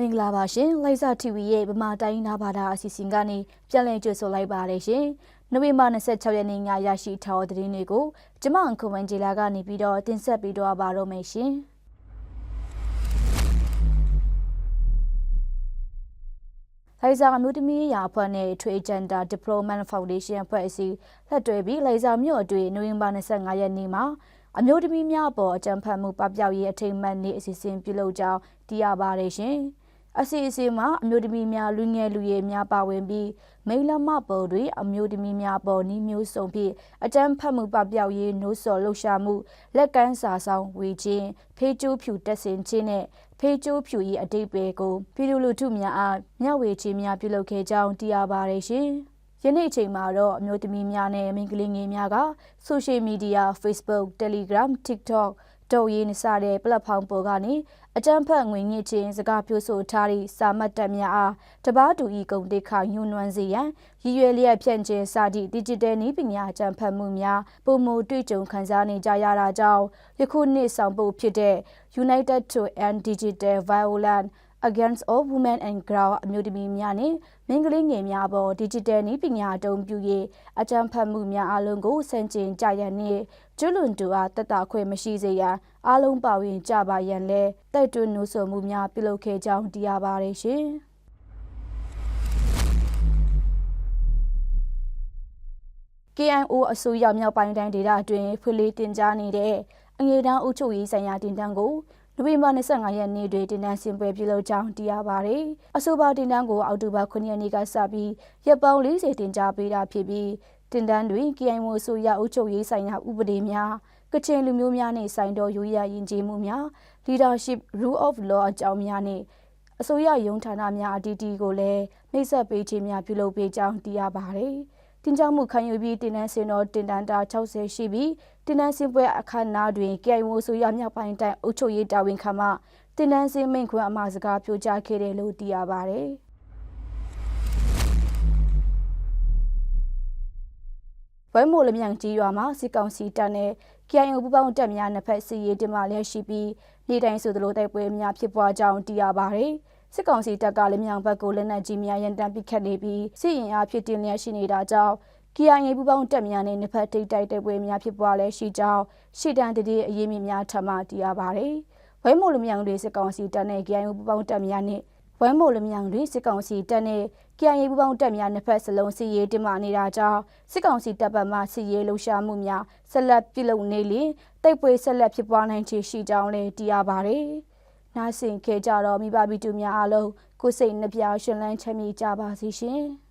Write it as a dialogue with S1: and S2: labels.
S1: မင်္ဂလာပါရှင်လိုက်စာ TV ရဲ့ဗမာတိုင်းနာဘာသာအစီအစဉ်ကနေပြန်လည်ကြိုဆိုလိုက်ပါတယ်ရှင်နိုဝင်ဘာ26ရက်နေ့ညရရှိထားတဲ့သတင်းတွေကိုကျမအန်ခွန်ဝန်ဂျီလာကနေပြီးတော့တင်ဆက်ပေးတော့ပါတော့မယ်ရှင်လိုက်စာအမျိုးသမီးရာအဖွဲ့နဲ့ Trade Gender Development Foundation အဖွဲ့အစည်းလက်တွဲပြီးလိုက်စာမြို့အတွင်းနိုဝင်ဘာ25ရက်နေ့မှာအမျိုးသမီးများအပေါ်အကြံဖတ်မှုပပျောက်ရေးအထိမ်းအမှတ်နေ့အစီအစဉ်ပြုလုပ်ကြောင်းသိရပါတယ်ရှင်။ အစီအစဉ်မှာအမျိုးသမီးများလူငယ်လူရွယ်များပါဝင်ပြီးမိလမပေါ်တွေအမျိုးသမီးများပေါ်နီးမျိုးစုံဖြင့်အတန်းဖတ်မှုပပျောက်ရေးနှိုးဆော်လှုပ်ရှားမှုလက်ကမ်းစာဆောင်ဝေခြင်းဖေးကျိုးဖြူတက်ဆင်ခြင်းနဲ့ဖေးကျိုးဖြူ၏အတိတ်ပဲကိုပြည်သူလူထုများအားမျှဝေခြင်းများပြုလုပ်ခဲ့ကြောင်းသိရပါတယ်ရှင်။ယနေ့ချိန်မှာတော့အမျိုးသမီးများနဲ့မိန်းကလေးငယ်များကဆိုရှယ်မီဒီယာ Facebook, Telegram, TikTok တော်ရင်းစတဲ့ပလက်ဖောင်းပေါ်ကနေအကြမ်းဖက်ငွေညစ်ခြင်းစကားပြောဆိုထားသည့်စာမှတ်တမ်းများအားတပားတူဤကုန်တိခါညှို့နွမ်းစေရန်ရည်ရွယ်လျက်ဖြန့်ကျင်းစာသည့် digital နည်းပညာအကြမ်းဖက်မှုများပုံမူတွေ့ကြုံခံစားနေကြရတာကြောင့်ယခုနှစ်ဆောင်ပုတ်ဖြစ်တဲ့ United to End Digital Violence Against All Women and Girls အမျိုးသမီးများနဲ့မိန်းကလေးငယ်များပေါ် digital နည်းပညာအသုံးပြု၍အကြမ်းဖက်မှုများအလုံးကိုဆန့်ကျင်ကြရန်နှင့်ကျွလွန်တူအားတတ်တာခွင့်မရှိစေရန်အားလုံးပါဝင်ကြပါရန်လဲတိုက်တွန်းနှိုးဆော်မှုများပြုလုပ်ခဲ့ကြောင်းသိရပါတယ်ရှင်။ KIO အစိုးရမြောက်ပိုင်းတိုင်းဒေသအတွင်းဖွလေးတင်ကြားနေတဲ့အငယ်တန်းအုပ်ချုပ်ရေးဆိုင်ရာတင်တန်းကို နိုဝင်ဘာ25ရက်နေ့တွင်တင်တန်းဆင်ပွဲပြုလုပ်ကြောင်းသိရပါတယ်။အဆိုပါတင်တန်းကိုအောက်တိုဘာ9ရက်နေ့ကစပြီးရက်ပေါင်း40တင်ကြားပေးတာဖြစ်ပြီးတင်တန်းတွင် KIO အစိုးရအုပ်ချုပ်ရေးဆိုင်ရာဥပဒေများကချင်လူမျိုးများနှင့်ဆိုင်တော်ရိုးရာယဉ်ကျေးမှုများ leadership rule of law အကြောင်းများနှင့်အစိုးရယုံဌာနများအတီးတီကိုလည်းနှိပ်စက်ပေးခြင်းများပြုလုပ်ပေးကြောင်းသိရပါတယ်။ တင်ကြောင်းမှုခံယူပြီးတင်နန်းစင်တော်တင်တန်းတာ60ရှိပြီးတင်နန်းစင်ပွဲအခမ်းအနားတွင် KIO ဆိုရမြောက်ပိုင်းတိုင်းအုပ်ချုပ်ရေးတာဝန်ခံမှတင်နန်းစင်မိန့်ခွန်းအမှာစကားပြောကြားခဲ့တယ်လို့သိရပါတယ်။ဝဲမိုလမြန်ကြီးရွာမှာစစ်ကောင်စီတပ်နဲ့ KIO ပူးပေါင်းတပ်များနှစ်ဖက်စီရေးတင်မာလျက်ရှိပြီးနေ့တိုင်းဆိုသလိုတိုက်ပွဲများဖြစ်ပွားကြောင်းသိရပါတယ်။ စစ်ကောင်စီတပ်ကလည်းမြောင်ဘက်ကိုလက်နက်ကြီးများရန်တမ်းပစ်ခတ်နေပြီးစစ်ရင်အားဖြစ်တင်လျက်ရှိနေတာကြောင့် KIA ပူပေါင်းတပ်များနဲ့နှစ်ဖက်ထိပ်တိုက်တိုက်ပွဲများဖြစ်ပွားလဲရှိကြောင်းရှေ့တန်းတည်းအရေးမြများထပ်မံသိရပါတယ်။ဝဲမိုလမြောင်တွေစစ်ကောင်စီတပ်နဲ့ KIA ပူပေါင်းတပ်များနဲ့ဝဲမိုလမြောင်တွေစစ်ကောင်စီတပ်နဲ့ KIA ပူပေါင်းတပ်များနှစ်ဖက်စလုံးစစ်ရေးတင်မာနေတာကြောင့်စစ်ကောင်စီတပ်ဘက်မှစစ်ရေးလှုပ်ရှားမှုများဆက်လက်ပြုလုပ်နေလျင်တိုက်ပွဲဆက်လက်ဖြစ်ပွားနိုင်ခြေရှိကြောင်းလည်းသိရပါတယ်။ နားဆင်ခဲ့ကြတော့မိဘပြည်သူများအားလုံးကိုစိတ်နှပြရှင်လန်းချမ်းမြေ့ကြပါစေရှင်။